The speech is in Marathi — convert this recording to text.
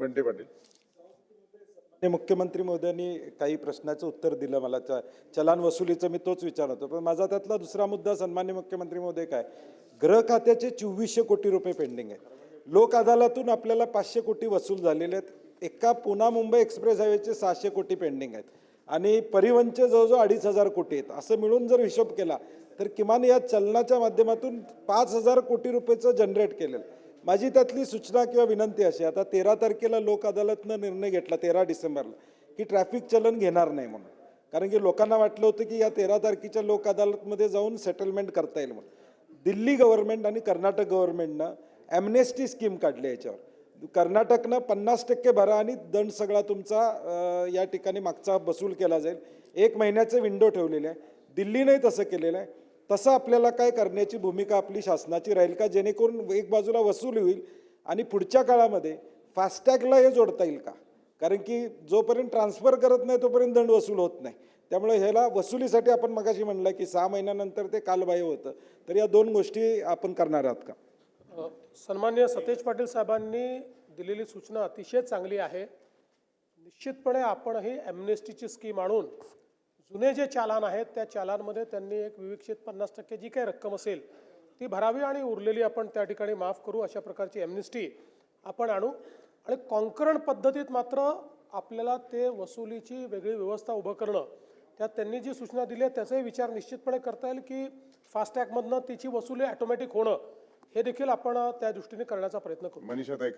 बंटे पाटील. मुख्यमंत्री महोदयांनी काही प्रश्नाचं उत्तर दिलं मला. चलान वसुलीचं मी तोच विचारत होतो. पण माझा त्यातला दुसरा मुद्दा सन्मान्य मुख्यमंत्री महोदय काय? ग्रह खात्याचे चोवीसशे कोटी रुपये पेंडिंग आहे लोक अदालतून आपल्याला पाचशे कोटी वसूल झालेले आहेत. एका पुन्हा मुंबई एक्सप्रेस हायवेचे सहाशे कोटी पेंडिंग आहेत. आणि परिवहनचे जवळजवळ अडीच हजार कोटी आहेत. असं मिळून जर हिशोब केला तर किमान या चलनाच्या माध्यमातून पाच हजार कोटी रुपयेचं जनरेट केलेलं. माझी त्यातली सूचना किंवा विनंती अशी आता तेरा तारखेला लोक अदालतनं निर्णय घेतला तेरा डिसेंबरला की ट्रॅफिक चलन घेणार नाही म्हणून. कारण की लोकांना वाटलं होतं की या तेरा तारखेच्या लोक अदालतमध्ये जाऊन सेटलमेंट करता येईल म्हणून. दिल्ली गव्हर्नमेंट आणि कर्नाटक गव्हर्नमेंटनं ॲमनेस्टी स्कीम काढली याच्यावर. कर्नाटकनं पन्नास टक्के भरा आणि दंड सगळा तुमचा या ठिकाणी मागचा वसूल केला जाईल. एक महिन्याचं विंडो ठेवलेलं आहे. दिल्लीनंही तसं केलेलं आहे. तसं आपल्याला काय करण्याची भूमिका आपली शासनाची राहील का? जेणेकरून एक बाजूला वसूल होईल आणि पुढच्या काळामध्ये फास्टॅगला हे जोडता येईल का? कारण की जोपर्यंत ट्रान्सफर करत नाही तोपर्यंत दंड वसूल होत नाही. त्यामुळे ह्याला वसुलीसाठी आपण मगाशी म्हणलं की सहा महिन्यानंतर ते कालबाह्य होतं. तर या दोन गोष्टी आपण करणार आहात का? सन्मान्य सतेज पाटील साहेबांनी दिलेली सूचना अतिशय चांगली आहे. निश्चितपणे आपण ही ॲम्नेस्टीची स्कीम आणून जुने जे चालान आहेत त्या चालानमध्ये त्यांनी एक विविक्षित पन्नास टक्के जी काही रक्कम असेल ती भरावी आणि उरलेली आपण त्या ठिकाणी माफ करू अशा प्रकारची एमनिस्टी आपण आणू. आणि कॉन्करण पद्धतीत मात्र आपल्याला ते वसुलीची वेगळी व्यवस्था उभं करणं त्यात त्यांनी जी सूचना दिली आहे त्याचाही विचार निश्चितपणे करता येईल की फास्टॅगमधनं तिची वसुली ॲटोमॅटिक होणं हे देखील आपण त्या दृष्टीने करण्याचा प्रयत्न करू. मनीषा ताई